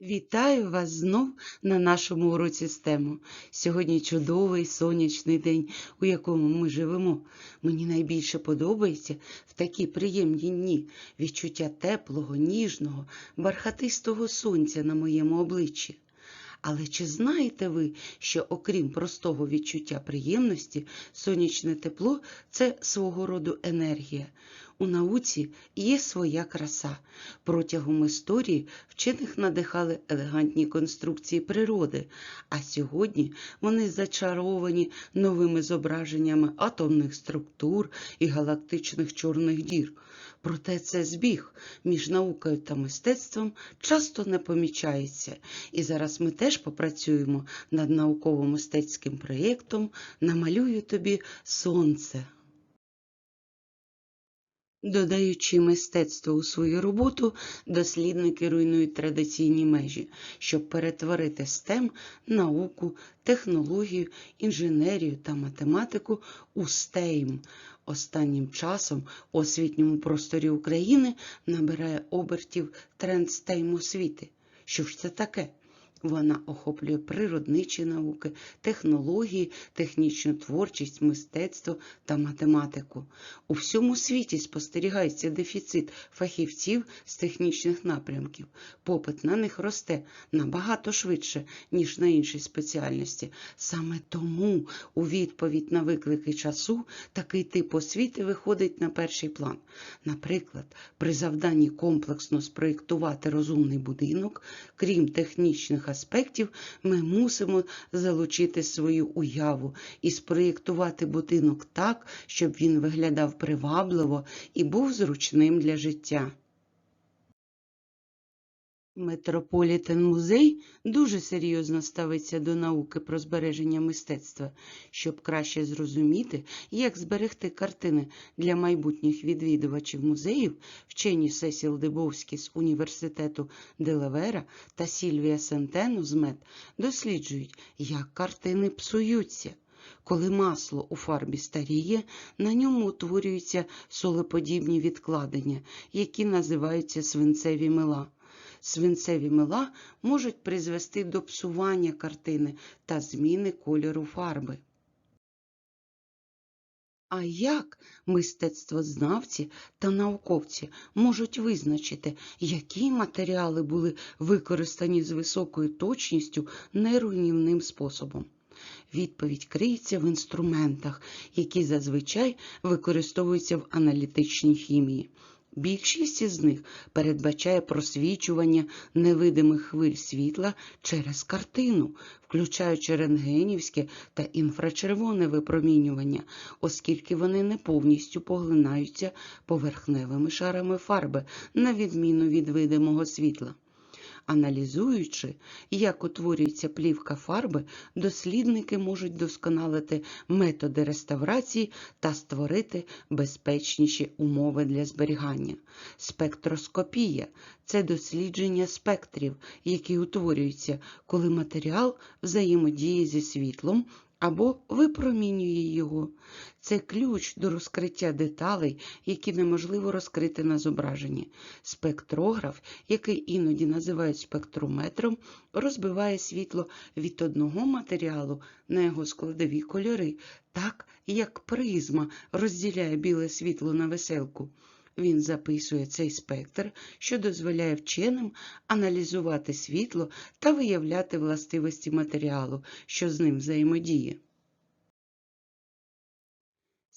Вітаю вас знов на нашому уроці STEM. Сьогодні чудовий сонячний день, у якому ми живемо. Мені найбільше подобається в такі приємні дні відчуття теплого, ніжного, бархатистого сонця на моєму обличчі. Але чи знаєте ви, що окрім простого відчуття приємності, сонячне тепло це свого роду енергія? У науці є своя краса. Протягом історії вчених надихали елегантні конструкції природи, а сьогодні вони зачаровані новими зображеннями атомних структур і галактичних чорних дір. Проте це збіг між наукою та мистецтвом часто не помічається. І зараз ми теж попрацюємо над науково-мистецьким проєктом Намалюю тобі сонце. Додаючи мистецтво у свою роботу, дослідники руйнують традиційні межі, щоб перетворити STEM – науку, технологію, інженерію та математику у STEAM. Останнім часом у освітньому просторі України набирає обертів тренд STEM освіти. Що ж це таке? Вона охоплює природничі науки, технології, технічну творчість, мистецтво та математику. У всьому світі спостерігається дефіцит фахівців з технічних напрямків. Попит на них росте набагато швидше, ніж на інші спеціальності. Саме тому у відповідь на виклики часу такий тип освіти виходить на перший план. Наприклад, при завданні комплексно спроєктувати розумний будинок, крім технічних аспектів ми мусимо залучити свою уяву і спроєктувати будинок так, щоб він виглядав привабливо і був зручним для життя. Метрополітен музей дуже серйозно ставиться до науки про збереження мистецтва, щоб краще зрозуміти, як зберегти картини для майбутніх відвідувачів музеїв, вчені Сесіл Дебовські з університету Делавера та Сільвія Сентену з МЕД досліджують, як картини псуються. Коли масло у фарбі старіє, на ньому утворюються солеподібні відкладення, які називаються свинцеві мила. Свинцеві мила можуть призвести до псування картини та зміни кольору фарби. А як мистецтвознавці та науковці можуть визначити, які матеріали були використані з високою точністю неруйнівним способом? Відповідь криється в інструментах, які зазвичай використовуються в аналітичній хімії. Більшість із них передбачає просвічування невидимих хвиль світла через картину, включаючи рентгенівське та інфрачервоне випромінювання, оскільки вони не повністю поглинаються поверхневими шарами фарби, на відміну від видимого світла. Аналізуючи, як утворюється плівка фарби, дослідники можуть досконалити методи реставрації та створити безпечніші умови для зберігання. Спектроскопія це дослідження спектрів, які утворюються, коли матеріал взаємодіє зі світлом або випромінює його. Це ключ до розкриття деталей, які неможливо розкрити на зображенні. Спектрограф, який іноді називають спектрометром, розбиває світло від одного матеріалу на його складові кольори, так як призма розділяє біле світло на веселку. Він записує цей спектр, що дозволяє вченим аналізувати світло та виявляти властивості матеріалу, що з ним взаємодіє.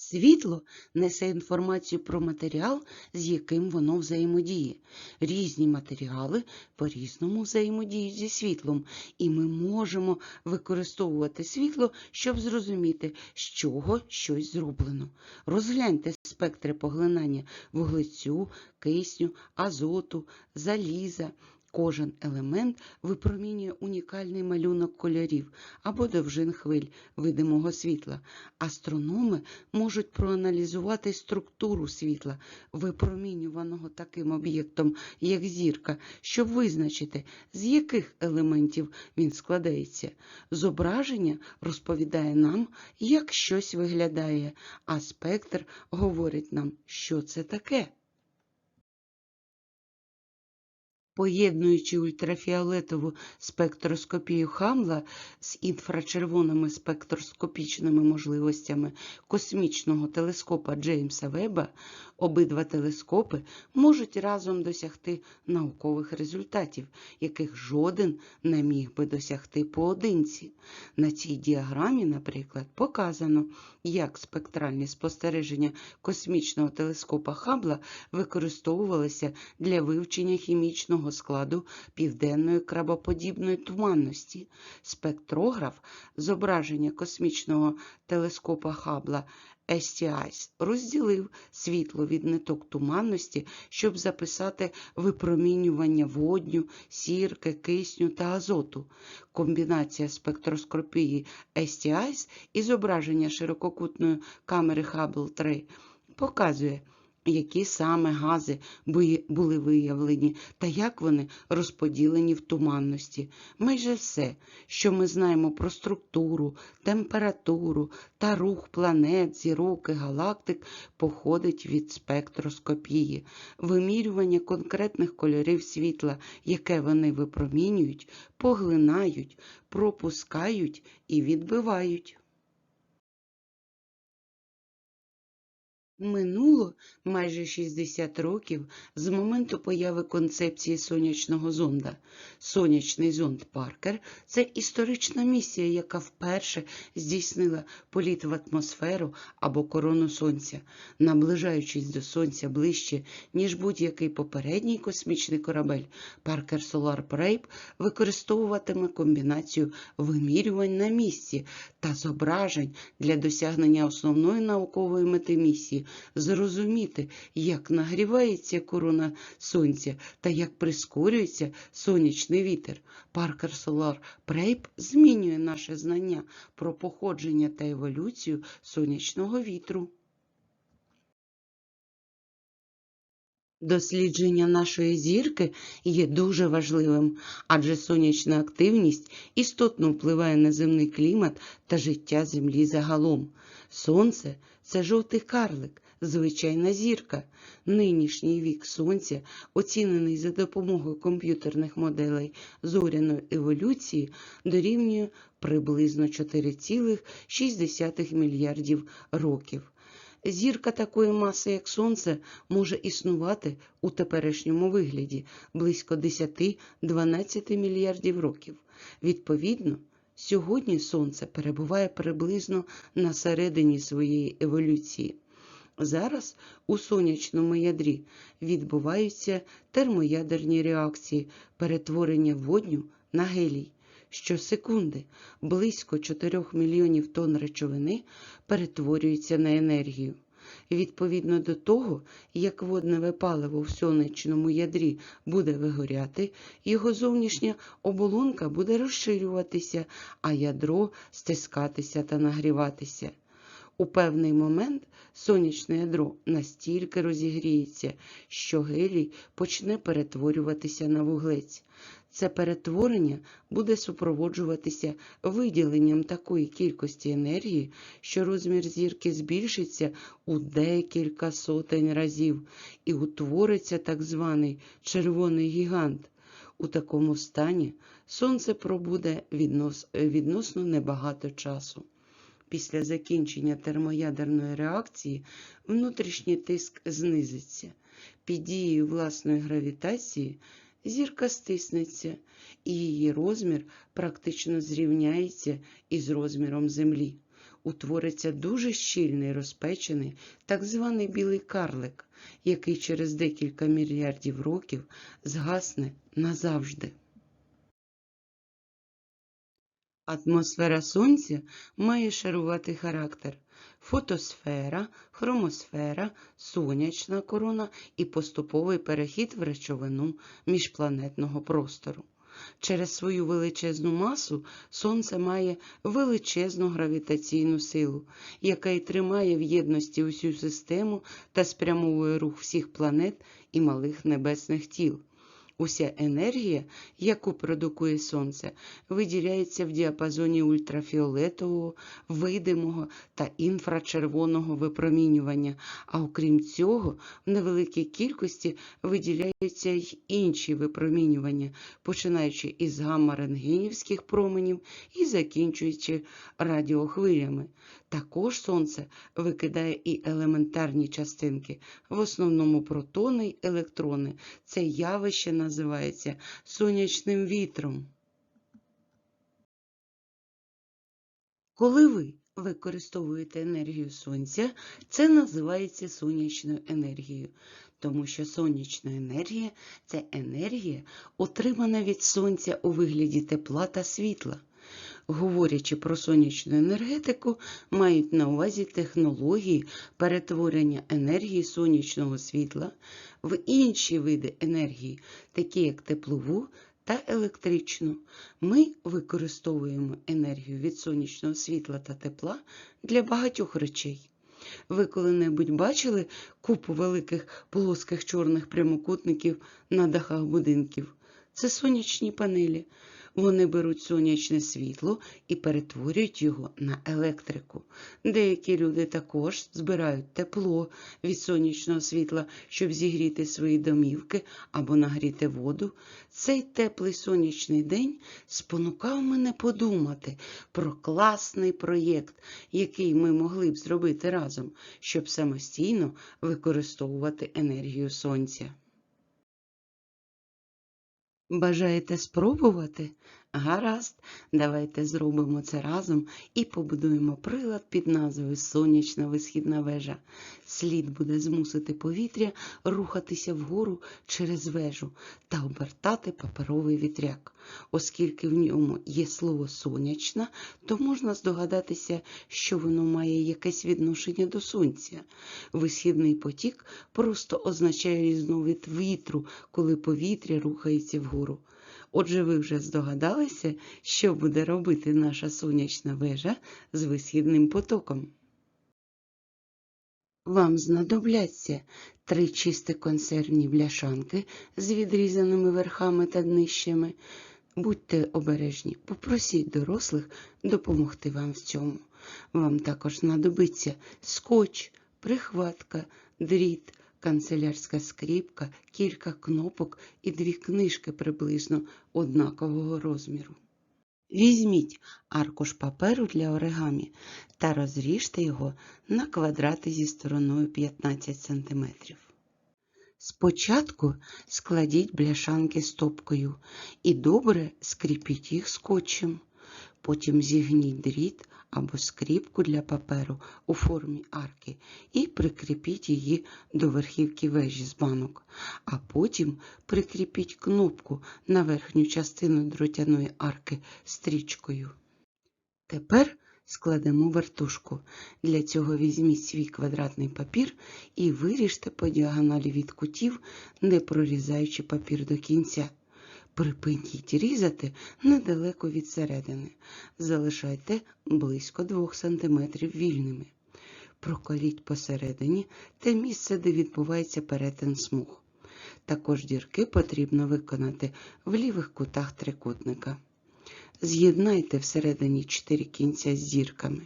Світло несе інформацію про матеріал, з яким воно взаємодіє. Різні матеріали по-різному взаємодіють зі світлом, і ми можемо використовувати світло, щоб зрозуміти, з чого щось зроблено. Розгляньте спектри поглинання вуглецю, кисню, азоту, заліза. Кожен елемент випромінює унікальний малюнок кольорів або довжин хвиль видимого світла. Астрономи можуть проаналізувати структуру світла, випромінюваного таким об'єктом, як зірка, щоб визначити, з яких елементів він складається. Зображення розповідає нам, як щось виглядає, а спектр говорить нам, що це таке. Поєднуючи ультрафіолетову спектроскопію Хамла з інфрачервоними спектроскопічними можливостями космічного телескопа Джеймса Веба, обидва телескопи можуть разом досягти наукових результатів, яких жоден не міг би досягти поодинці. На цій діаграмі, наприклад, показано, як спектральні спостереження космічного телескопа Хаббла використовувалися для вивчення хімічного складу південної крабоподібної туманності. Спектрограф зображення космічного телескопа Хаббла STIs розділив світло від ниток туманності, щоб записати випромінювання водню, сірки, кисню та азоту. Комбінація спектроскопії STIs і зображення ширококутної камери Hubble 3 показує, які саме гази були виявлені та як вони розподілені в туманності. Майже все, що ми знаємо про структуру, температуру та рух планет, зірок і галактик, походить від спектроскопії. Вимірювання конкретних кольорів світла, яке вони випромінюють, поглинають, пропускають і відбивають. Минуло майже 60 років з моменту появи концепції сонячного зонда. Сонячний зонд Паркер це історична місія, яка вперше здійснила політ в атмосферу або корону сонця, наближаючись до сонця ближче, ніж будь-який попередній космічний корабель. Паркер Solar Probe використовуватиме комбінацію вимірювань на місці та зображень для досягнення основної наукової мети місії зрозуміти, як нагрівається корона сонця та як прискорюється сонячний вітер. Паркер Solar Probe змінює наше знання про походження та еволюцію сонячного вітру. Дослідження нашої зірки є дуже важливим, адже сонячна активність істотно впливає на земний клімат та життя Землі загалом. Сонце це жовтий карлик, звичайна зірка. Нинішній вік Сонця, оцінений за допомогою комп'ютерних моделей зоряної еволюції, дорівнює приблизно 4,6 мільярдів років. Зірка такої маси, як Сонце, може існувати у теперішньому вигляді близько 10-12 мільярдів років. Відповідно, сьогодні Сонце перебуває приблизно на середині своєї еволюції. Зараз у сонячному ядрі відбуваються термоядерні реакції перетворення водню на гелій. Щосекунди близько 4 мільйонів тонн речовини перетворюються на енергію. Відповідно до того, як водневе паливо в сонячному ядрі буде вигоряти, його зовнішня оболонка буде розширюватися, а ядро стискатися та нагріватися. У певний момент сонячне ядро настільки розігріється, що гелій почне перетворюватися на вуглець. Це перетворення буде супроводжуватися виділенням такої кількості енергії, що розмір зірки збільшиться у декілька сотень разів і утвориться так званий червоний гігант. У такому стані сонце пробуде віднос, відносно небагато часу. Після закінчення термоядерної реакції внутрішній тиск знизиться. Під дією власної гравітації зірка стиснеться, і її розмір практично зрівняється із розміром Землі. Утвориться дуже щільний розпечений так званий білий карлик, який через декілька мільярдів років згасне назавжди. Атмосфера Сонця має шаруватий характер фотосфера, хромосфера, сонячна корона і поступовий перехід в речовину міжпланетного простору. Через свою величезну масу Сонце має величезну гравітаційну силу, яка й тримає в єдності усю систему та спрямовує рух всіх планет і малих небесних тіл. Уся енергія, яку продукує сонце, виділяється в діапазоні ультрафіолетового, видимого та інфрачервоного випромінювання, а окрім цього, в невеликій кількості виділяються й інші випромінювання, починаючи із гамма-рентгенівських променів і закінчуючи радіохвилями. Також сонце викидає і елементарні частинки, в основному протони й електрони. Це явище називається сонячним вітром. Коли ви використовуєте енергію сонця, це називається сонячною енергією, тому що сонячна енергія це енергія, отримана від сонця у вигляді тепла та світла. Говорячи про сонячну енергетику, мають на увазі технології перетворення енергії сонячного світла в інші види енергії, такі як теплову та електричну. Ми використовуємо енергію від сонячного світла та тепла для багатьох речей. Ви коли-небудь бачили купу великих плоских чорних прямокутників на дахах будинків? Це сонячні панелі. Вони беруть сонячне світло і перетворюють його на електрику. Деякі люди також збирають тепло від сонячного світла, щоб зігріти свої домівки або нагріти воду. Цей теплий сонячний день спонукав мене подумати про класний проєкт, який ми могли б зробити разом, щоб самостійно використовувати енергію сонця. Бажаєте спробувати? Гаразд, давайте зробимо це разом і побудуємо прилад під назвою Сонячна висхідна вежа. Слід буде змусити повітря рухатися вгору через вежу та обертати паперовий вітряк. Оскільки в ньому є слово сонячна, то можна здогадатися, що воно має якесь відношення до сонця. Висхідний потік просто означає різновид вітру, коли повітря рухається вгору. Отже, ви вже здогадалися, що буде робити наша сонячна вежа з висхідним потоком. Вам знадобляться три чисті консервні бляшанки з відрізаними верхами та днищами. Будьте обережні, попросіть дорослих допомогти вам в цьому. Вам також знадобиться скотч, прихватка, дріт, канцелярська скріпка, кілька кнопок і дві книжки приблизно однакового розміру. Візьміть аркуш паперу для оригамі та розріжте його на квадрати зі стороною 15 см. Спочатку складіть бляшанки стопкою і добре скріпіть їх скотчем. Потім зігніть дріт або скріпку для паперу у формі арки і прикріпіть її до верхівки вежі з банок, а потім прикріпіть кнопку на верхню частину дротяної арки стрічкою. Тепер складемо вертушку. Для цього візьміть свій квадратний папір і виріжте по діагоналі від кутів, не прорізаючи папір до кінця. Припиніть різати недалеко від середини. Залишайте близько 2 см вільними. Проколіть посередині те місце, де відбувається перетин смуг. Також дірки потрібно виконати в лівих кутах трикутника. З'єднайте всередині 4 кінця з зірками.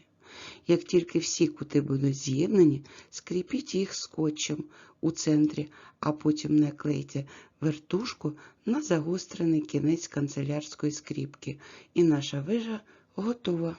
Як тільки всі кути будуть з'єднані, скріпіть їх скотчем у центрі, а потім наклейте вертушку на загострений кінець канцелярської скріпки, і наша вежа готова.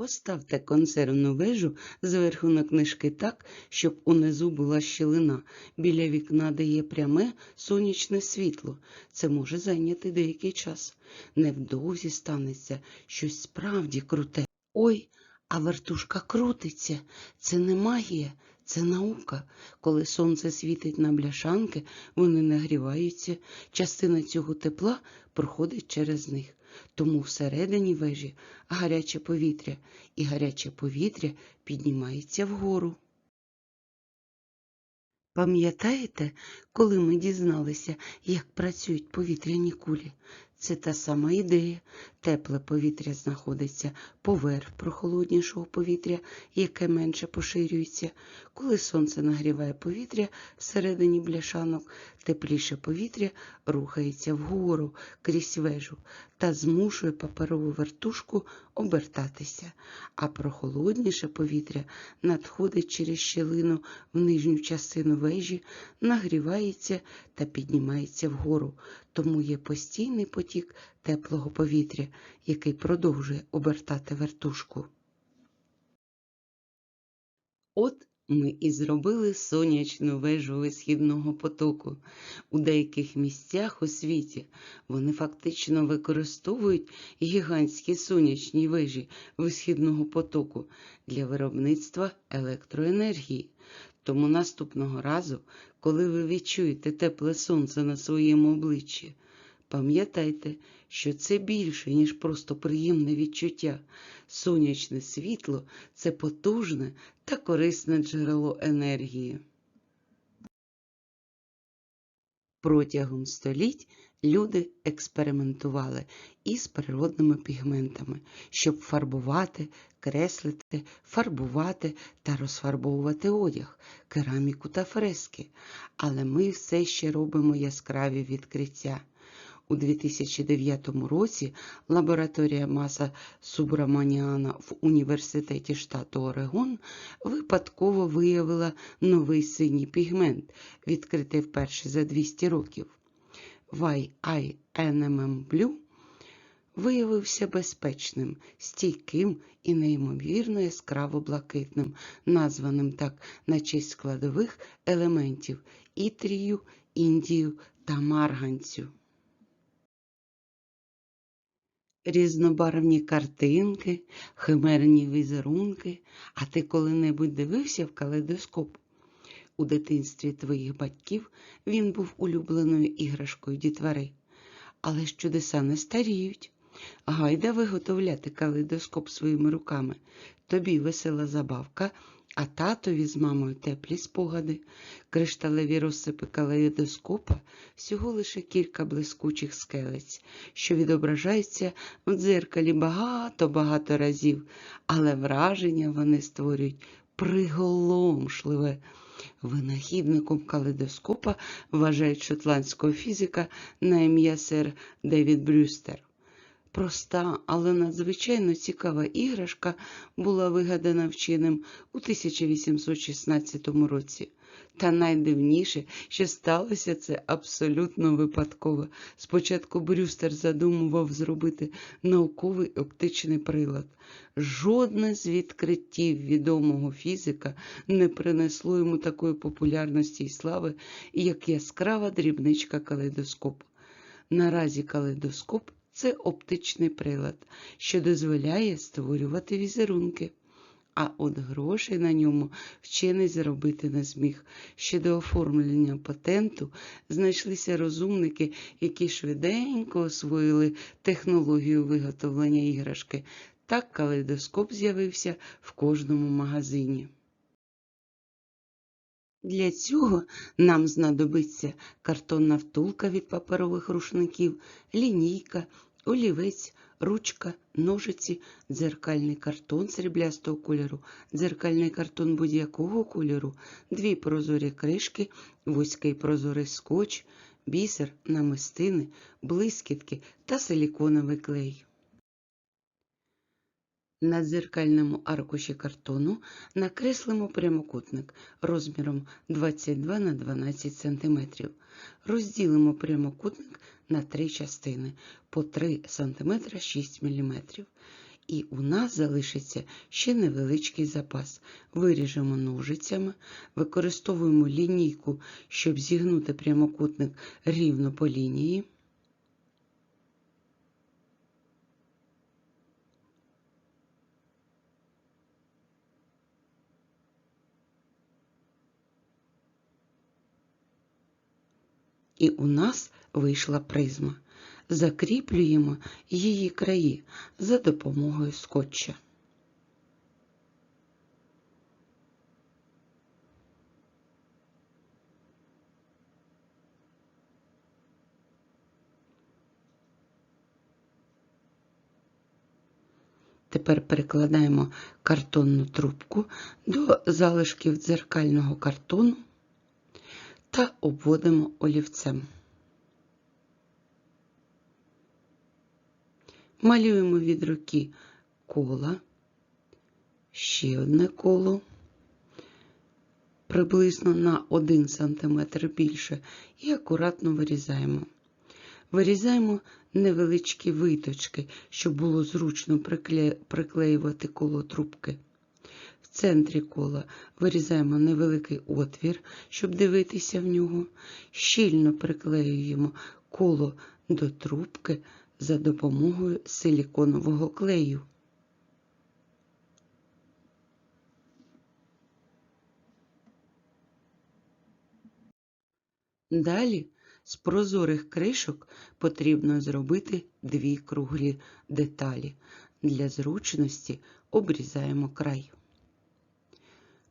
Поставте консервну вежу зверху на книжки так, щоб унизу була щілина. Біля вікна дає пряме сонячне світло. Це може зайняти деякий час. Невдовзі станеться щось справді круте. Ой, а вертушка крутиться. Це не магія, це наука. Коли сонце світить на бляшанки, вони нагріваються. Частина цього тепла проходить через них. Тому всередині вежі гаряче повітря, і гаряче повітря піднімається вгору. Пам'ятаєте, коли ми дізналися, як працюють повітряні кулі? Це та сама ідея. Тепле повітря знаходиться поверх прохолоднішого повітря, яке менше поширюється. Коли сонце нагріває повітря всередині бляшанок, тепліше повітря рухається вгору крізь вежу та змушує паперову вертушку обертатися, а прохолодніше повітря надходить через щелину в нижню частину вежі, нагрівається та піднімається вгору, тому є постійний потік теплого повітря, який продовжує обертати вертушку. От ми і зробили сонячну вежу висхідного потоку. У деяких місцях у світі вони фактично використовують гігантські сонячні вежі висхідного потоку для виробництва електроенергії. Тому наступного разу, коли ви відчуєте тепле сонце на своєму обличчі, пам'ятайте, що це більше, ніж просто приємне відчуття. Сонячне світло це потужне та корисне джерело енергії. Протягом століть люди експериментували із природними пігментами, щоб фарбувати, креслити, фарбувати та розфарбовувати одяг, кераміку та фрески. Але ми все ще робимо яскраві відкриття. У 2009 році лабораторія Маса Субраманіана в університеті штату Орегон випадково виявила новий синій пігмент, відкритий вперше за 200 років. YINMM Blue виявився безпечним, стійким і неймовірно яскраво блакитним, названим так на честь складових елементів ітрію, індію та марганцю. Різнобарвні картинки, химерні візерунки. А ти коли-небудь дивився в калейдоскоп? У дитинстві твоїх батьків він був улюбленою іграшкою дітвари. Але ж чудеса не старіють. Гайда виготовляти калейдоскоп своїми руками. Тобі весела забавка, а татові з мамою теплі спогади, кришталеві розсипи калейдоскопа всього лише кілька блискучих скелець, що відображаються в дзеркалі багато-багато разів, але враження вони створюють приголомшливе. Винахідником калейдоскопа вважають шотландського фізика на ім'я сер Девід Брюстер. Проста, але надзвичайно цікава іграшка була вигадана вченим у 1816 році. Та найдивніше, що сталося це абсолютно випадково. Спочатку Брюстер задумував зробити науковий оптичний прилад. Жодне з відкриттів відомого фізика не принесло йому такої популярності і слави, як яскрава дрібничка калейдоскоп. Наразі калейдоскоп це оптичний прилад, що дозволяє створювати візерунки. А от грошей на ньому вчений заробити не зміг. Ще до оформлення патенту знайшлися розумники, які швиденько освоїли технологію виготовлення іграшки. Так калейдоскоп з'явився в кожному магазині. Для цього нам знадобиться картонна втулка від паперових рушників, лінійка, олівець, ручка, ножиці, дзеркальний картон сріблястого кольору, дзеркальний картон будь-якого кольору, дві прозорі кришки, вузький прозорий скотч, бісер, намистини, блискітки та силіконовий клей. На дзеркальному аркуші картону накреслимо прямокутник розміром 22 на 12 см. Розділимо прямокутник на три частини по 3 см 6 мм. І у нас залишиться ще невеличкий запас. Виріжемо ножицями, використовуємо лінійку, щоб зігнути прямокутник рівно по лінії. і у нас вийшла призма. Закріплюємо її краї за допомогою скотча. Тепер перекладаємо картонну трубку до залишків дзеркального картону та обводимо олівцем. Малюємо від руки кола, ще одне коло, приблизно на 1 см більше, і акуратно вирізаємо. Вирізаємо невеличкі виточки, щоб було зручно прикле- приклеювати коло трубки. Центрі кола вирізаємо невеликий отвір, щоб дивитися в нього. Щільно приклеюємо коло до трубки за допомогою силіконового клею. Далі з прозорих кришок потрібно зробити дві круглі деталі. Для зручності обрізаємо край.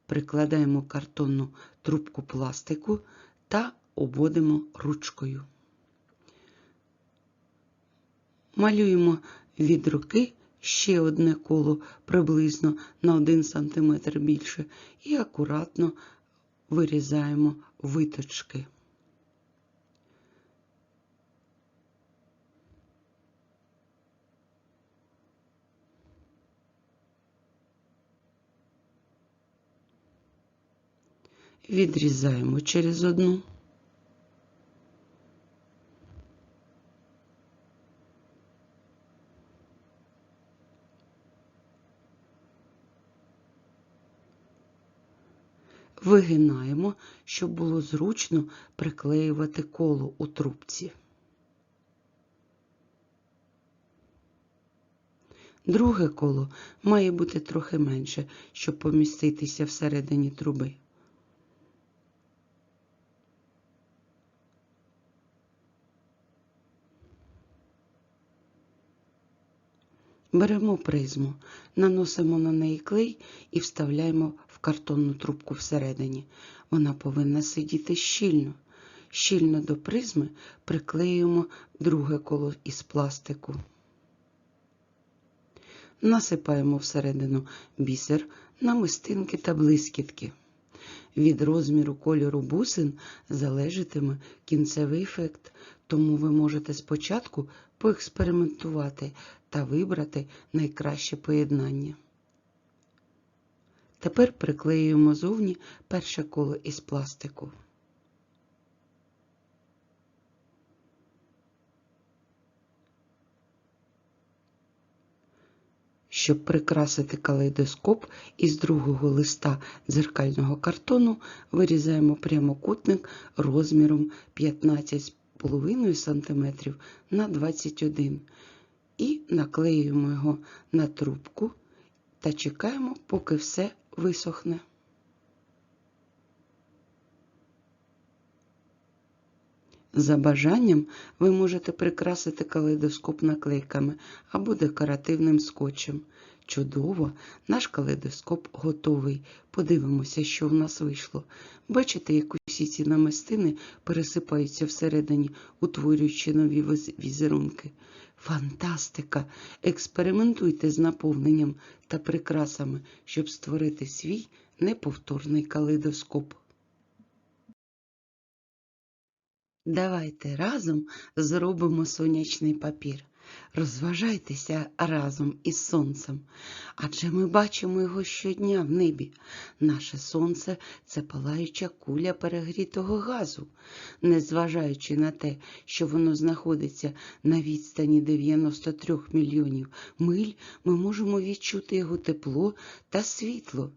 Прикладаємо картонну трубку пластику та обводимо ручкою. Малюємо від руки ще одне коло приблизно на 1 см більше і акуратно вирізаємо виточки. Відрізаємо через одну. Вигинаємо, щоб було зручно приклеювати коло у трубці. Друге коло має бути трохи менше, щоб поміститися всередині труби. Беремо призму, наносимо на неї клей і вставляємо в картонну трубку всередині. Вона повинна сидіти щільно. Щільно до призми приклеюємо друге коло із пластику. Насипаємо всередину бісер, намистинки та блискітки. Від розміру кольору бусин залежатиме кінцевий ефект, тому ви можете спочатку поекспериментувати та вибрати найкраще поєднання. Тепер приклеюємо зовні перше коло із пластику. Щоб прикрасити калейдоскоп із другого листа дзеркального картону, вирізаємо прямокутник розміром 15,5 см на 21 і наклеюємо його на трубку та чекаємо, поки все висохне. За бажанням ви можете прикрасити калейдоскоп наклейками або декоративним скотчем. Чудово, наш калейдоскоп готовий. Подивимося, що в нас вийшло. Бачите, як усі ці намистини пересипаються всередині, утворюючи нові візерунки. Фантастика! Експериментуйте з наповненням та прикрасами, щоб створити свій неповторний калейдоскоп. Давайте разом зробимо сонячний папір. Розважайтеся разом із сонцем, адже ми бачимо його щодня в небі. Наше сонце це палаюча куля перегрітого газу. Незважаючи на те, що воно знаходиться на відстані 93 мільйонів миль, ми можемо відчути його тепло та світло.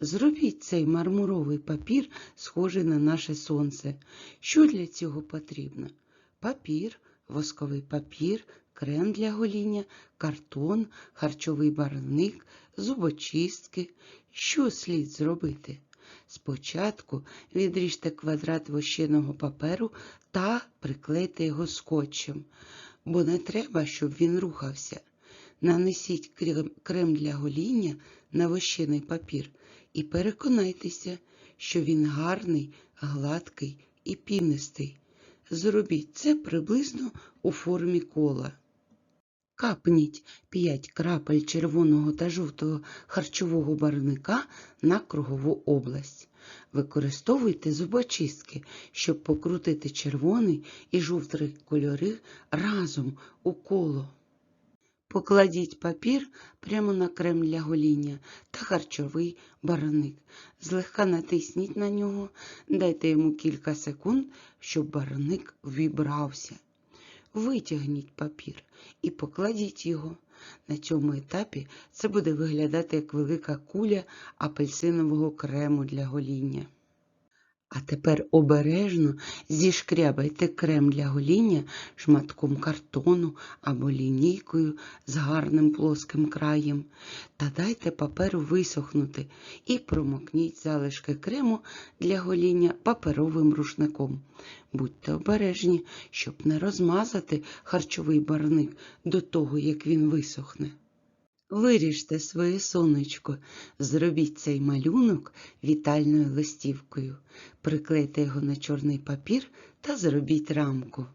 Зробіть цей мармуровий папір, схожий на наше сонце. Що для цього потрібно? Папір, восковий папір, крем для гоління, картон, харчовий барвник, зубочистки. Що слід зробити? Спочатку відріжте квадрат вощеного паперу та приклейте його скотчем, бо не треба, щоб він рухався. Нанесіть крем- для гоління на вощений папір і переконайтеся, що він гарний, гладкий і пінистий. Зробіть це приблизно у формі кола. Капніть 5 крапель червоного та жовтого харчового барвника на кругову область. Використовуйте зубочистки, щоб покрутити червоний і жовтий кольори разом у коло. Покладіть папір прямо на крем для гоління та харчовий барвник. Злегка натисніть на нього, дайте йому кілька секунд, щоб барвник вібрався. Витягніть папір і покладіть його. На цьому етапі це буде виглядати як велика куля апельсинового крему для гоління. А тепер обережно зішкрябайте крем для гоління шматком картону або лінійкою з гарним плоским краєм та дайте паперу висохнути і промокніть залишки крему для гоління паперовим рушником. Будьте обережні, щоб не розмазати харчовий барвник до того, як він висохне. Виріжте своє сонечко, зробіть цей малюнок вітальною листівкою, приклейте його на чорний папір та зробіть рамку.